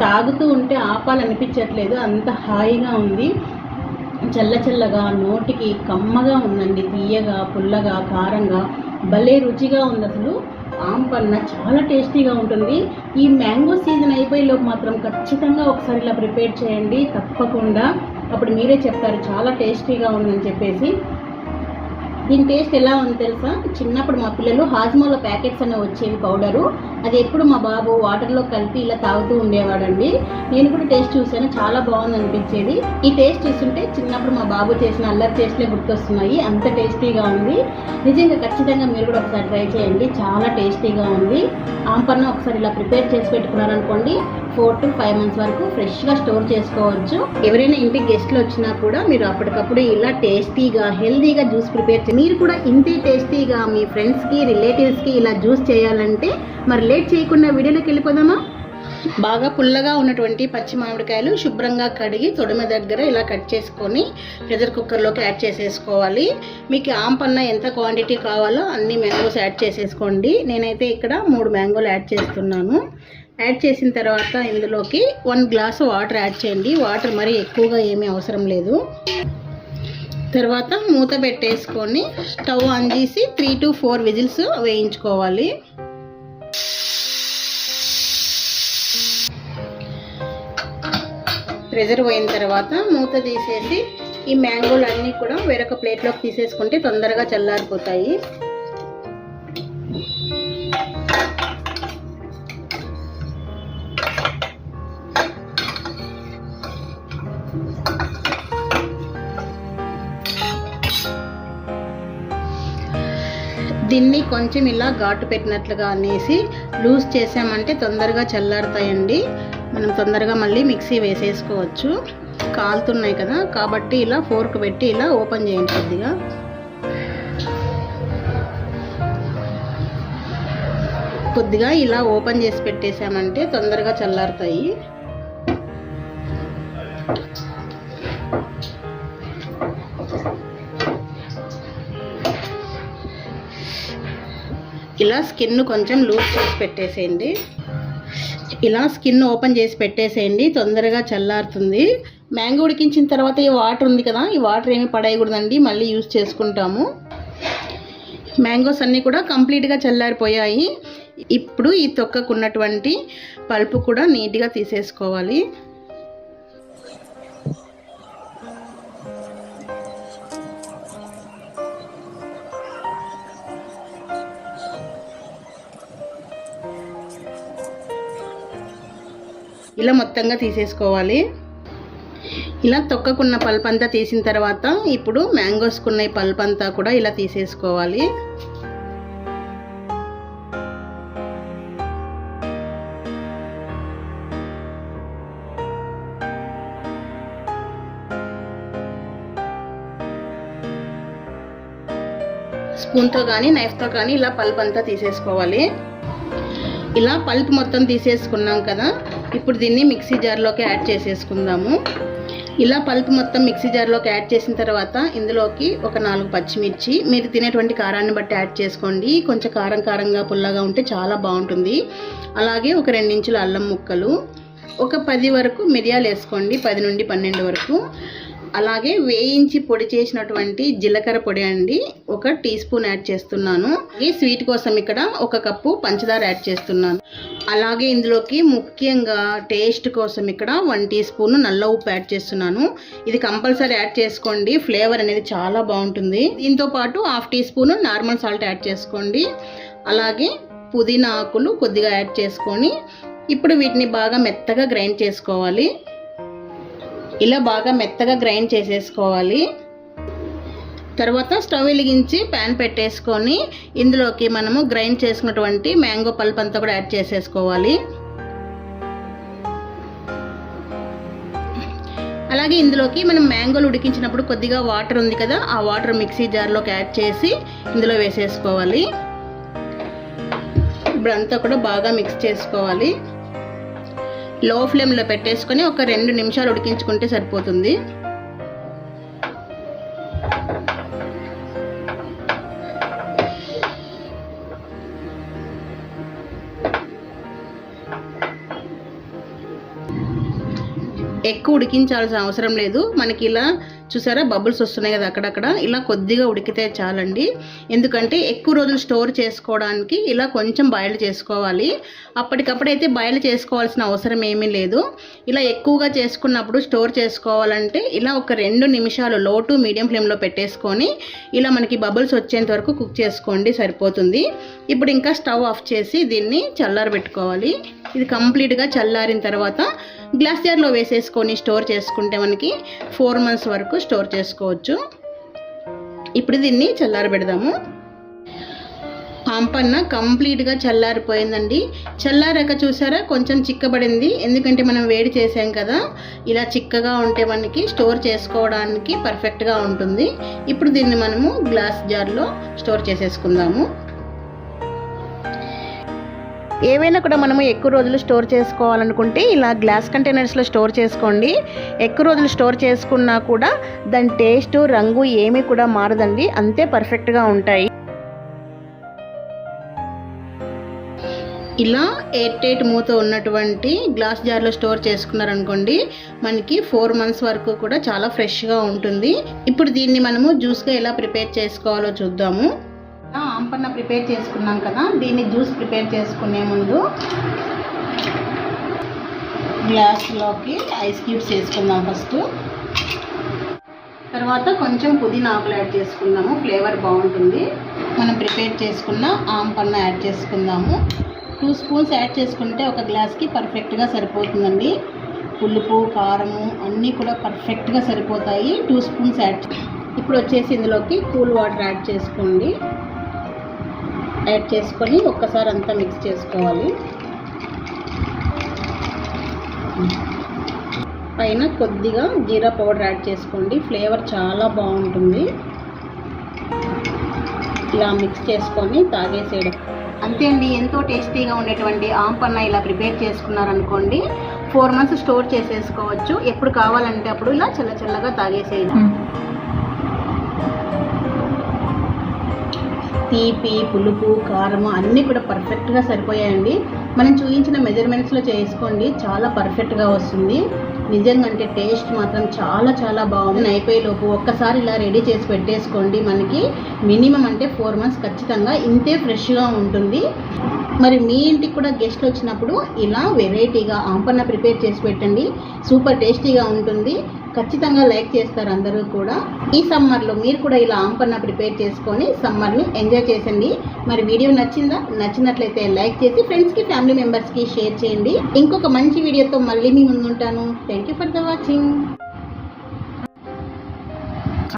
తాగుతూ ఉంటే ఆపాలనిపించట్లేదు. అంత హాయిగా ఉంది. చల్ల చల్లగా నోటికి కమ్మగా ఉందండి. తీయగా పుల్లగా కారంగా. భలే రుచిగా ఉంది అసలు. ఆంపన్న చాలా టేస్టీగా ఉంటుంది. ఈ మ్యాంగో సీజన్ అయిపోయేలోపు మాత్రం ఖచ్చితంగా ఒకసారి ఇలా ప్రిపేర్ చేయండి. తప్పకుండా. అప్పుడు మీరే చెప్తారు చాలా టేస్టీగా ఉందని చెప్పేసి. దీని టేస్ట్ ఎలా ఉంది తెలుసా? చిన్నప్పుడు మా పిల్లలు హాజ్మోలో ప్యాకెట్స్ అనే వచ్చేవి పౌడరు. అది ఎప్పుడు మా బాబు వాటర్లో కలిపి ఇలా తాగుతూ ఉండేవాడండి. నేను కూడా టేస్ట్ చూసాను చాలా బాగుంది అనిపించేది. ఈ టేస్ట్ చూస్తుంటే చిన్నప్పుడు మా బాబు చేసిన అల్లరి టేస్ట్లే గుర్తొస్తున్నాయి. అంత టేస్టీగా ఉంది. నిజంగా ఖచ్చితంగా మీరు కూడా ఒకసారి ట్రై చేయండి. చాలా టేస్టీగా ఉంది. ఆంపన్న ఒకసారి ఇలా ప్రిపేర్ చేసి పెట్టుకున్నారనుకోండి ఫోర్ టు ఫైవ్ మంత్స్ వరకు ఫ్రెష్గా స్టోర్ చేసుకోవచ్చు. ఎవరైనా ఇంటికి గెస్ట్లు వచ్చినా కూడా మీరు అప్పటికప్పుడు ఇలా టేస్టీగా హెల్తీగా జ్యూస్ ప్రిపేర్ చేసి మీరు కూడా ఇంతే టేస్టీగా మీ ఫ్రెండ్స్కి రిలేటివ్స్కి ఇలా జ్యూస్ చేయాలంటే మరి లేట్ చేయకుండా వీడియోలోకి వెళ్ళిపోదామా? బాగా పుల్లగా ఉన్నటువంటి పచ్చి మామిడికాయలు శుభ్రంగా కడిగి తొడిమ దగ్గర ఇలా కట్ చేసుకొని ప్రెషర్ కుక్కర్లోకి యాడ్ చేసేసుకోవాలి. మీకు ఆంపన్న ఎంత క్వాంటిటీ కావాలో అన్ని మ్యాంగోస్ యాడ్ చేసేసుకోండి. నేనైతే ఇక్కడ మూడు మ్యాంగోలు యాడ్ చేస్తున్నాను. యాడ్ చేసిన తర్వాత ఇందులోకి వన్ గ్లాస్ వాటర్ యాడ్ చేయండి. వాటర్ మరీ ఎక్కువగా ఏమీ అవసరం లేదు. తర్వాత మూత పెట్టేసుకొని స్టవ్ ఆన్ చేసి త్రీ టు ఫోర్ విజిల్స్ వేయించుకోవాలి. ప్రెజర్ పోయిన తర్వాత మూత తీసేసి ఈ మ్యాంగోలు అన్నీ కూడా వేరొక ప్లేట్లోకి తీసేసుకుంటే తొందరగా చల్లారిపోతాయి. దీన్ని కొంచెం ఇలా ఘాటు పెట్టినట్లుగా అనేసి లూజ్ చేసామంటే తొందరగా చల్లారుతాయండి. మనం తొందరగా మళ్ళీ మిక్సీ వేసేసుకోవచ్చు. కాలుతున్నాయి కదా కాబట్టి ఇలా ఫోర్క్ పెట్టి ఇలా ఓపెన్ చేయండి కొద్దిగా కొద్దిగా ఇలా ఓపెన్ చేసి పెట్టేసామంటే తొందరగా చల్లారుతాయి. ఇలా స్కిన్ కొంచెం లూజ్ చేసి పెట్టేసేయండి. ఇలా స్కిన్ ఓపెన్ చేసి పెట్టేసేయండి. తొందరగా చల్లారుతుంది. మ్యాంగో ఉడికించిన తర్వాత ఈ వాటర్ ఉంది కదా ఈ వాటర్ ఏమి పడేయకూడదండి. మళ్ళీ యూస్ చేసుకుంటాము. మ్యాంగోస్ అన్నీ కూడా కంప్లీట్గా చల్లారిపోయాయి. ఇప్పుడు ఈ తొక్కకున్నటువంటి పల్పు కూడా నీట్గా తీసేసుకోవాలి. ఇలా మొత్తంగా తీసేసుకోవాలి. ఇలా తొక్కకున్న పల్ప్ అంతా తీసిన తర్వాత ఇప్పుడు మ్యాంగోస్కున్న ఈ పల్ప్ అంతా కూడా ఇలా తీసేసుకోవాలి. స్పూన్తో కానీ నైఫ్తో కానీ ఇలా పల్ప్ అంతా తీసేసుకోవాలి. ఇలా పల్ప్ మొత్తం తీసేసుకున్నాం కదా ఇప్పుడు దీన్ని మిక్సీ జార్లోకి యాడ్ చేసేసుకుందాము. ఇలా పల్ప్ మొత్తం మిక్సీ జార్లోకి యాడ్ చేసిన తర్వాత ఇందులోకి ఒక నాలుగు పచ్చిమిర్చి మీరు తినేటువంటి కారాన్ని బట్టి యాడ్ చేసుకోండి. కొంచెం కారం కారంగా పుల్లగా ఉంటే చాలా బాగుంటుంది. అలాగే ఒక రెండించుల అల్లం ముక్కలు ఒక పది వరకు మిరియాలు వేసుకోండి పది నుండి పన్నెండు వరకు. అలాగే వేయించి పొడి చేసినటువంటి జీలకర్ర పొడి అండి ఒక టీ స్పూన్ యాడ్ చేస్తున్నాను. ఈ స్వీట్ కోసం ఇక్కడ ఒక కప్పు పంచదార యాడ్ చేస్తున్నాను. అలాగే ఇందులోకి ముఖ్యంగా టేస్ట్ కోసం ఇక్కడ వన్ టీ స్పూన్ నల్ల ఉప్పు యాడ్ చేస్తున్నాను. ఇది కంపల్సరీ యాడ్ చేసుకోండి. ఫ్లేవర్ అనేది చాలా బాగుంటుంది. దీంతో పాటు half teaspoon normal salt add చేసుకోండి. అలాగే పుదీనా ఆకులు కొద్దిగా యాడ్ చేసుకొని ఇప్పుడు వీటిని బాగా మెత్తగా గ్రైండ్ చేసుకోవాలి. ఇలా బాగా మెత్తగా గ్రైండ్ చేసేసుకోవాలి. తర్వాత స్టవ్ వెలిగించి ప్యాన్ పెట్టేసుకొని ఇందులోకి మనము గ్రైండ్ చేసుకున్నటువంటి మ్యాంగో పల్ప్ అంతా కూడా యాడ్ చేసేసుకోవాలి. అలాగే ఇందులోకి మనం మ్యాంగోలు ఉడికించినప్పుడు కొద్దిగా వాటర్ ఉంది కదా ఆ వాటర్ మిక్సీ జార్లోకి యాడ్ చేసి ఇందులో వేసేసుకోవాలి. ఇప్పుడు అంతా కూడా బాగా మిక్స్ చేసుకోవాలి. లో ఫ్లేమ్లో పెట్టేసుకొని ఒక రెండు నిమిషాలు ఉడికించుకుంటే సరిపోతుంది. ఎక్కువ ఉడికించాల్సిన అవసరం లేదు. మనకి ఇలా చూసారా బబుల్స్ వస్తున్నాయి కదా అక్కడక్కడ. ఇలా కొద్దిగా ఉడికితే చాలండి. ఎందుకంటే ఎక్కువ రోజులు స్టోర్ చేసుకోవడానికి ఇలా కొంచెం బాయిల్ చేసుకోవాలి. అప్పటికప్పుడైతే బాయిల్ చేసుకోవాల్సిన అవసరం ఏమీ లేదు. ఇలా ఎక్కువగా చేసుకున్నప్పుడు స్టోర్ చేసుకోవాలంటే ఇలా ఒక రెండు నిమిషాలు లో టు మీడియం ఫ్లేమ్లో పెట్టేసుకొని ఇలా మనకి బబుల్స్ వచ్చేంత వరకు కుక్ చేసుకోండి సరిపోతుంది. ఇప్పుడు ఇంకా స్టవ్ ఆఫ్ చేసి దీన్ని చల్లారబెట్టుకోవాలి. ఇది కంప్లీట్గా చల్లారిన తర్వాత గ్లాస్ జార్లో వేసేసుకొని స్టోర్ చేసుకుంటే మనకి ఫోర్ మంత్స్ వరకు స్టోర్ చేసుకోవచ్చు. ఇప్పుడు దీన్ని చల్లారబెడదాము. పాంపన్న కంప్లీట్గా చల్లారిపోయిందండి. చల్లారాక చూసారా? కొంచెం చిక్కబడింది. ఎందుకంటే మనం వేడి చేసాం కదా. ఇలా చిక్కగా ఉంటే మనకి స్టోర్ చేసుకోవడానికి పర్ఫెక్ట్గా ఉంటుంది. ఇప్పుడు దీన్ని మనము గ్లాస్ జార్లో స్టోర్ చేసేసుకుందాము. ఏవైనా కూడా మనము ఎక్కువ రోజులు స్టోర్ చేసుకోవాలనుకుంటే ఇలా గ్లాస్ కంటైనర్స్లో స్టోర్ చేసుకోండి. ఎక్కువ రోజులు స్టోర్ చేసుకున్నా కూడా దాని టేస్ట్ రంగు ఏమీ కూడా మారదండి. అంతే పర్ఫెక్ట్గా ఉంటాయి. ఇలా ఎయిట్ ఎయిట్ మూత ఉన్నటువంటి గ్లాస్ జార్లో స్టోర్ చేసుకున్నారనుకోండి మనకి ఫోర్ మంత్స్ వరకు కూడా చాలా ఫ్రెష్గా ఉంటుంది. ఇప్పుడు దీన్ని మనము జ్యూస్గా ఎలా ప్రిపేర్ చేసుకోవాలో చూద్దాము. ఆంపన్న ప్రిపేర్ చేసుకున్నాం కదా దీన్ని జ్యూస్ ప్రిపేర్ చేసుకునే ముందు గ్లాస్లోకి ఐస్ క్యూబ్స్ వేసుకుందాం ఫస్ట్. తర్వాత కొంచెం పుదీనా ఆకులు యాడ్ చేసుకుందాము ఫ్లేవర్ బాగుంటుంది. మనం ప్రిపేర్ చేసుకున్న ఆంపన్న యాడ్ చేసుకుందాము. టూ స్పూన్స్ యాడ్ చేసుకుంటే ఒక గ్లాస్కి పర్ఫెక్ట్గా సరిపోతుందండి. పులుపు కారము అన్నీ కూడా పర్ఫెక్ట్గా సరిపోతాయి. టూ స్పూన్స్ యాడ్ ఇప్పుడు వచ్చేసి ఇందులోకి కూల్ వాటర్ యాడ్ చేసుకోండి. యాడ్ చేసుకొని ఒక్కసారి అంతా మిక్స్ చేసుకోవాలి. పైన కొద్దిగా జీరా పౌడర్ యాడ్ చేసుకోండి. ఫ్లేవర్ చాలా బాగుంటుంది. ఇలా మిక్స్ చేసుకొని తాగేసేయడం. అంతే అండి ఎంతో టేస్టీగా ఉండేటువంటి ఆంపన్న ఇలా ప్రిపేర్ చేసుకున్నారనుకోండి ఫోర్ మంత్స్ స్టోర్ చేసేసుకోవచ్చు. ఎప్పుడు కావాలంటే అప్పుడు ఇలా చల్ల చల్లగా తాగేసేయడం. తీపి పులుపు కారము అన్నీ కూడా పర్ఫెక్ట్గా సరిపోయాయండి. మనం చూపించిన మెజర్మెంట్స్లో చేసుకోండి. చాలా పర్ఫెక్ట్గా వస్తుంది. నిజంగా అంటే టేస్ట్ మాత్రం చాలా చాలా బాగుంది. అయిపోయేలోపు ఒక్కసారి ఇలా రెడీ చేసి పెట్టేసుకోండి మనకి. మినిమం అంటే ఫోర్ మంత్స్ ఖచ్చితంగా ఇంతే ఫ్రెష్గా ఉంటుంది. మరి మీ ఇంటికి కూడా గెస్ట్లు వచ్చినప్పుడు ఇలా వెరైటీగా ఆంపన్న ప్రిపేర్ చేసి పెట్టండి. సూపర్ టేస్టీగా ఉంటుంది. ఖచ్చితంగా లైక్ చేస్తారు అందరూ కూడా. ఈ సమ్మర్లో మీరు కూడా ఇలా ఆంపన్న ప్రిపేర్ చేసుకొని సమ్మర్ని ఎంజాయ్ చేసండి. మరి వీడియో నచ్చిందా? నచ్చినట్లయితే లైక్ చేసి ఫ్రెండ్స్కి ఫ్యామిలీ మెంబర్స్కి షేర్ చేయండి. ఇంకొక మంచి వీడియోతో మళ్ళీ మీ ముందుంటాను. Thank you for the watching